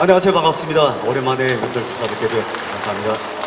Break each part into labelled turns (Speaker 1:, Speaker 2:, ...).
Speaker 1: 안녕하세요. 반갑습니다. 오랜만에 여러분들 찾아뵙게 되었습니다. 감사합니다.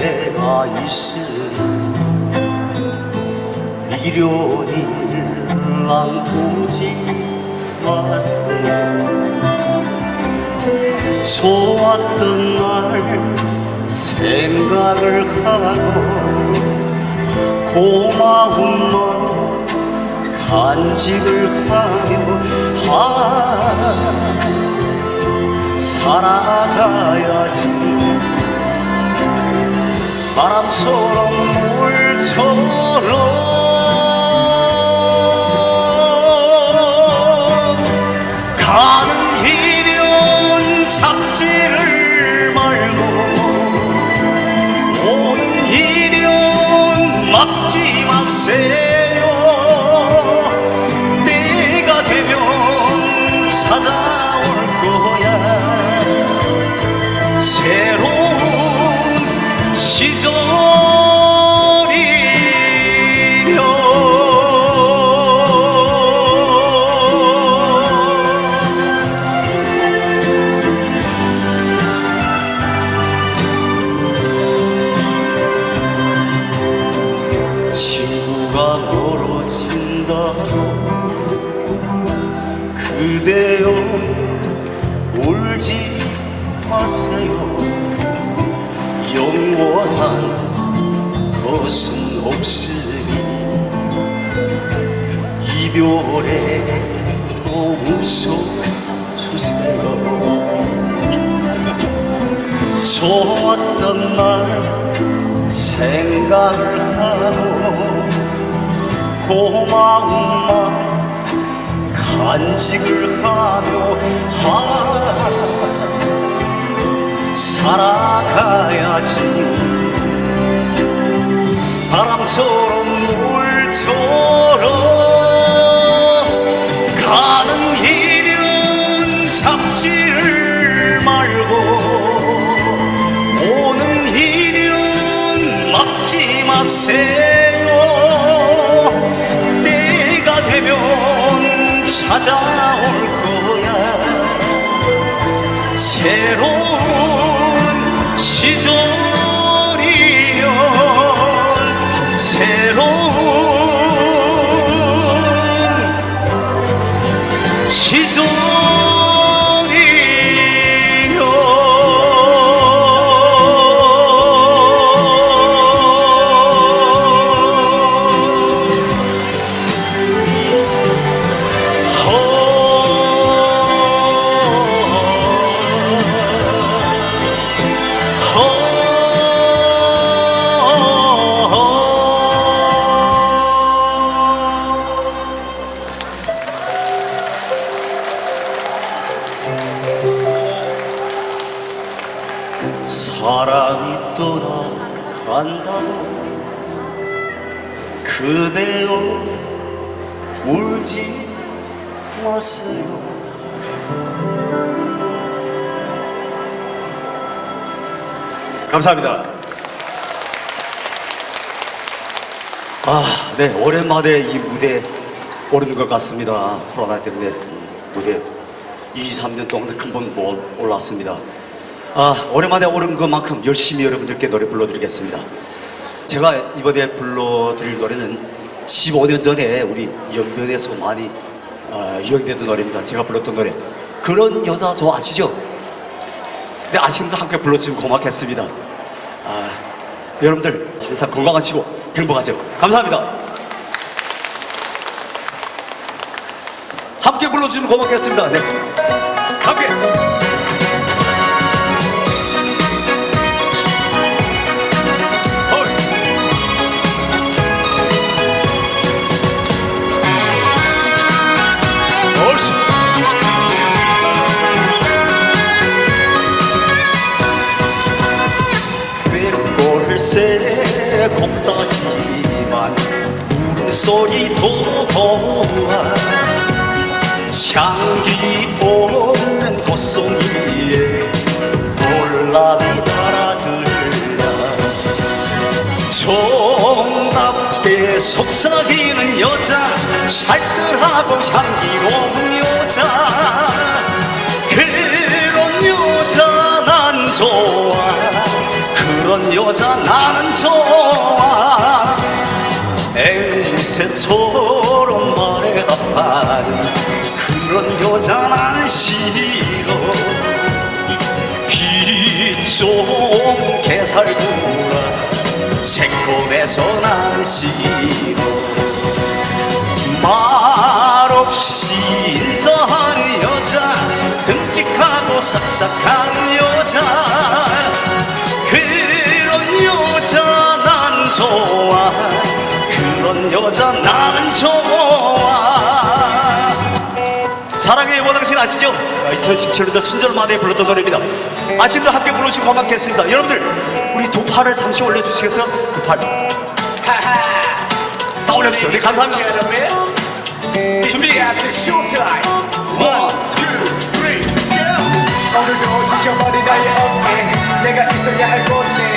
Speaker 1: 내가 있으니 미련이 랑두지 마세요 좋았던 날 생각을 하고 고마움만 간직을 하며 아, 살아가야지 바람처럼 물처럼. 가는 이면 잡지를 말고 오는 이면 막지 이별에 또 웃어주세요. 좋았던 날 생각을 하고 고마움만 간직을 하며 아, 살아가야지. 바람처럼 물처럼 마세요. 때가 되면 찾아올 거야. 새로운 시절 사랑이 떠나간다고 그대여 울지 마세요. 감사합니다. 아, 네 오랜만에 이 무대 오르는 것 같습니다. 코로나 때문에 무대 2, 3년 동안 한 번 못 올랐습니다 아, 오랜만에 오른 것만큼 열심히 여러분들께 노래 불러드리겠습니다. 제가 이번에 불러드릴 노래는 15년 전에 우리 영변에서 많이 어, 유행되던 노래입니다. 제가 불렀던 노래. 그런 여자 저 아시죠? 네, 아시는 분들 함께 불러주시면 고맙겠습니다. 아, 여러분들 항상 건강하시고 행복하죠. 감사합니다. 함께 불러주시면 고맙겠습니다. 네. 함께. 꼴세 곱다지만 울음소리도 고와 향기 없는 꽃송이에 놀랍이 달아들라 정답게 속삭이는 여자 살뜰하고 향기로운 여자 그런 여자 나는 좋아 앵무새처럼 답하는 그런 여자 난 싫어. 빛좀 개살구라 새콤해서 난 싫어. 말없이 인자한 여자 듬직하고 싹싹한 여자 좋아. 그런 여자 나는 좋아. 사랑의 원앙신 아시죠? 2017년도 춘절마다에 불렀던 노래입니다. 아시는 함께 부르시고 고맙겠습니다. 여러분들 우리 두 팔을 잠시 올려주시겠어요? 두팔. 다 올려주세요. 네 감사합니다. 준비. 원,
Speaker 2: 오늘도 지쳐버린 나의 어깨 내가 있어야 할 곳에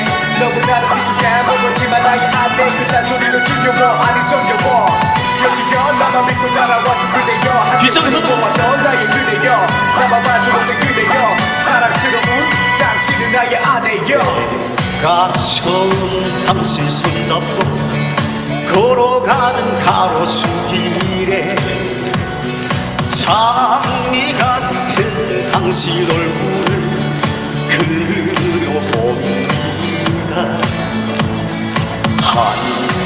Speaker 2: 너무나도 익숙한 모르지만 나의 안돼 그 잔소리로 지겨워. 아니 정겨워. 여지겨 나만 믿고 따라와준 그대여.
Speaker 1: 뒤쪽에서도.
Speaker 2: 왔던 나의 그대여. 나만 봐주는 그대여. 사랑스러운 당신은 나의 아내여.
Speaker 1: 가처음 당신 손잡고 걸어가는 가로수길에 장미 같은 당신 얼굴을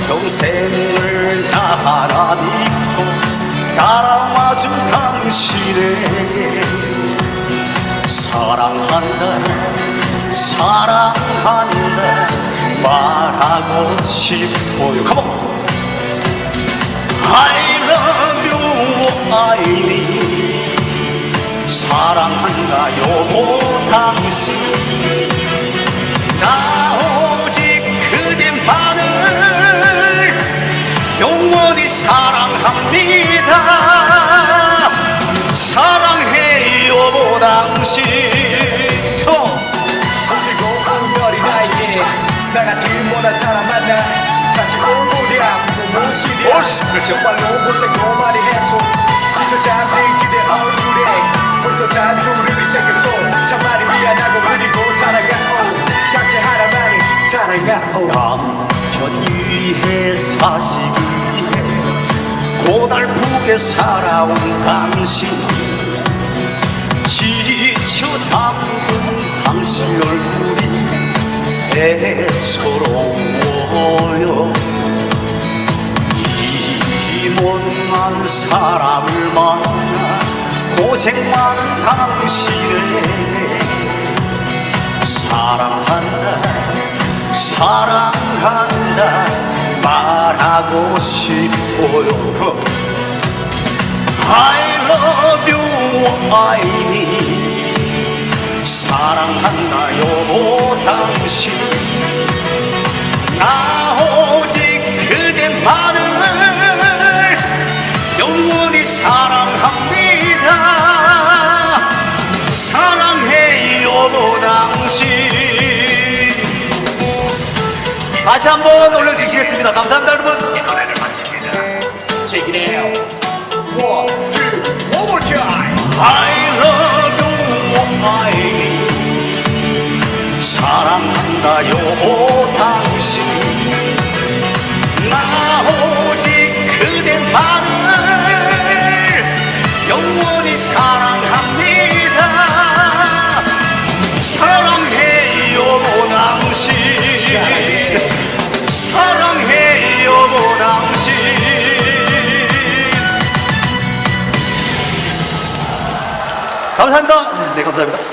Speaker 1: 평생을 나 하나 믿고 따라와준 당신에게 사랑한다 사랑한다 말하고 싶어요. On. I love you I need 사랑한다요 당신 당신 Come on.
Speaker 2: 그리고 오늘이 나에게 나 같은 못한 사람 만나 자식 올보랴 무엇이랴. 정말로 고생도 많이 했어 지쳐 잠든 그대 얼굴에 벌써 잔소리를 생겼어 참말이 미안하고 그리고 사랑하오. 당신 하나만을 사랑하오.
Speaker 1: 남편 위해 자식 위해. 고달프게 살아온 당신 당신 얼굴이 애처로워요 이 못난 사람을 만나 고생 많은 당신에게 사랑한다 사랑한다 말하고 싶어요 I love you I need 사랑한다요 당신. 나 오직 그대만을 영원히 사랑합니다. 사랑해요 당신. 다시 한번 올려주시겠습니다. 감사합니다 여러분 않나요 오 당신 나 오직 그대만을 영원히 사랑합니다. 사랑해요 오 당신. 사랑해요 오 당신. 감사합니다. 네 감사합니다.